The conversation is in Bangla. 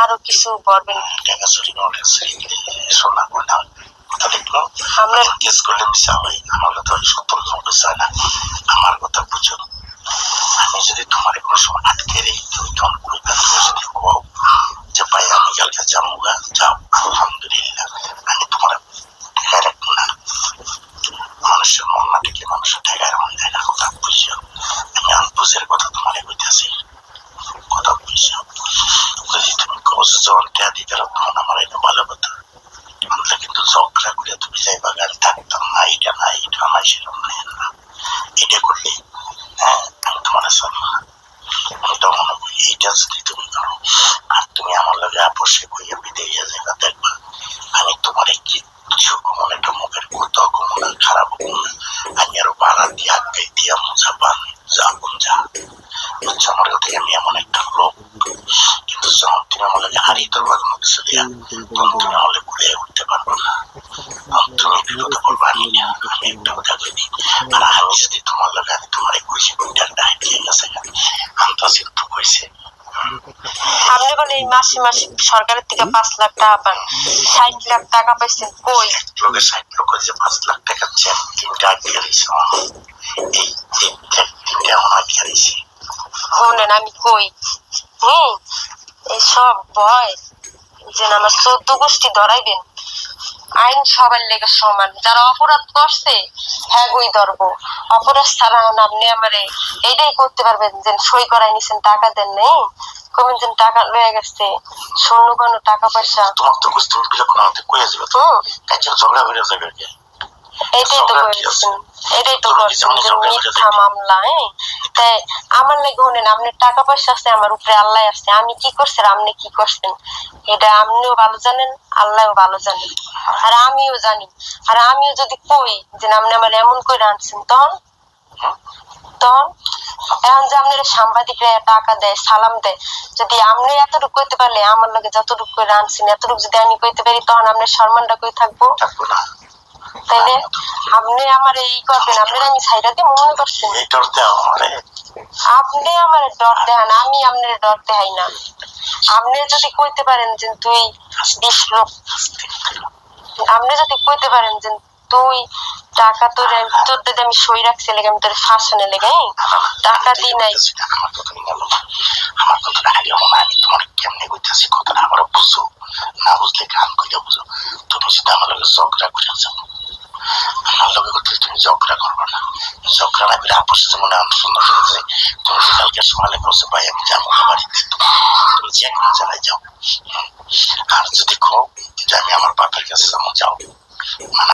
আরও কিছু বলবেন? আমরা কেস করলে বিচার হয় আমাদের তো সত্তর নম্বর চায় না। আমার কথা বুঝো আমি যদি তোমার কোনো সময় আটকে রেই তুমি তখন করবে তুমি যদি কও যে ভাই আমি কালকে যাব গা যাও আলহামদুলিল্লাহ আমি তোমার ঠেকায় রাখব না মানুষের মন না থেকে মানুষের ঠেকায় রাখুন যায় না কথা বুঝিও আমি আনবুঝের কথা তোমার কইতেছি কথা বুঝিও যদি তুমি কও যে টেয়া তখন আমার এটা ভালো কথা আমরা কিন্তু ঝগড়া করে তুমি যাইবা গাড়ি থাকতাম না এটা না এটা না সেরকম না এর না এটা করলে হ্যাঁ আমি তোমার সামনে আমি তো মনে করি এইটা যদি তুমি করো আর তুমি আমার লগে আপসে কইয়া বিদেয় যাইবা দেখবা আমি তোমার কিছু কমন একটা মুখের কত কমন খারাপ কমন আমি আরও বাড়া দিয়া আগে দিয়া মজা পান যা যা বুঝছ আমার কথা আমি এমন একটা লোক কিন্তু যখন তুমি লগে হারিয়ে তোর বাগান কিছু দিয়া। তখন তুমি হলে ঘুরে উঠতে পারব না। তুমি বিপদে পড়বা আমি না আমি একটা কথা কইনি। আর আমি যদি তোমার লগে আমি তোমার কইছি কোনটা ডাই দিয়ে গেছে আমি তো কিন্তু কইছে আপনি বলে এই মাসে মাসে সরকারের থেকে পাঁচ লাখ টাকা পান। ষাট লাখ টাকা পাইছেন কই? লোকের ষাট লোক যে পাঁচ লাখ টাকা চেন তিনটা আটকে এই তিনটা তিনটা আমার আটকে শোনেন আমি কই হুম এইসব ভয় যে আমার চোদ্দ গোষ্ঠী ধরাইবেন আইন সবার লেগে সমান যারা অপরাধ করছে হ্যাঁ গই ধরবো অপরাধ ছাড়া আপনি আমারে এইটাই করতে পারবেন যে সই করাই নিছেন টাকা দেন নেই কবেন যে টাকা লয়ে গেছে শূন্য কোনো টাকা পয়সা তোমার তো বুঝতে কোনো আমাদের কইয়া যাবে তো ঝগড়া বেড়ে যাবে এটাই তো ঝগড়া কি আছে? করেছেন এটাই তো করছেন যে মিথ্যা মামলা হ্যাঁ? তাই আমার লাগে শুনেন আপনার টাকা পয়সা আছে আমার উপরে আল্লাহ আছে। আমি কি করছি আপনি কি করছেন? এটা আপনিও ভালো জানেন আল্লাহও ভালো জানেন। আর আমিও জানি। আর আমিও যদি কই যে আপনি আমার এমন করে আনছেন তখন? তখন? এখন যে আপনার সাংবাদিকরা টাকা দেয় সালাম দেয় যদি আপনি এতটুকু কইতে পারলে আমার লাগে যতটুকু করে আনছেন এতটুকু যদি আমি কইতে পারি তখন আপনার সম্মানটা কই থাকব? থাকব না। তাইলে আপনি আমার এই করবেন আপনার আমি ছাইরা দিয়ে মনে করছেন আমারে আপনি আমার ডর দেখান আমি আপনার ডর দেখাই না। আপনি যদি কইতে পারেন যে তুই বিশ লোক আপনি যদি কইতে পারেন যে তুই টাকা তোর তোর দিদি আমি সই রাখছি লেগে আমি তোর ফাঁসনে লেগে? টাকা দিই নাই। আমার না কথাটা খালি হলো আমি তোমার কেমনে কইতাছি কথাটা আমার বুঝো। না বুঝলে গান কইলে বুঝো। তুমি যদি আমার ঝগড়া করে যাও। লগে করতে তুমি ঝগড়া করবে না। ঝগড়া না করে আপসে যেমন আমি সুন্দর করে যাই তুমি যে কালকে সকালে বসে ভাই, আমি যাব বাড়িতে তুমি যে কোনো জায়গায় যাও। আর যদি কো যে আমি আমার বাপের কাছে যাব, যাও। মানে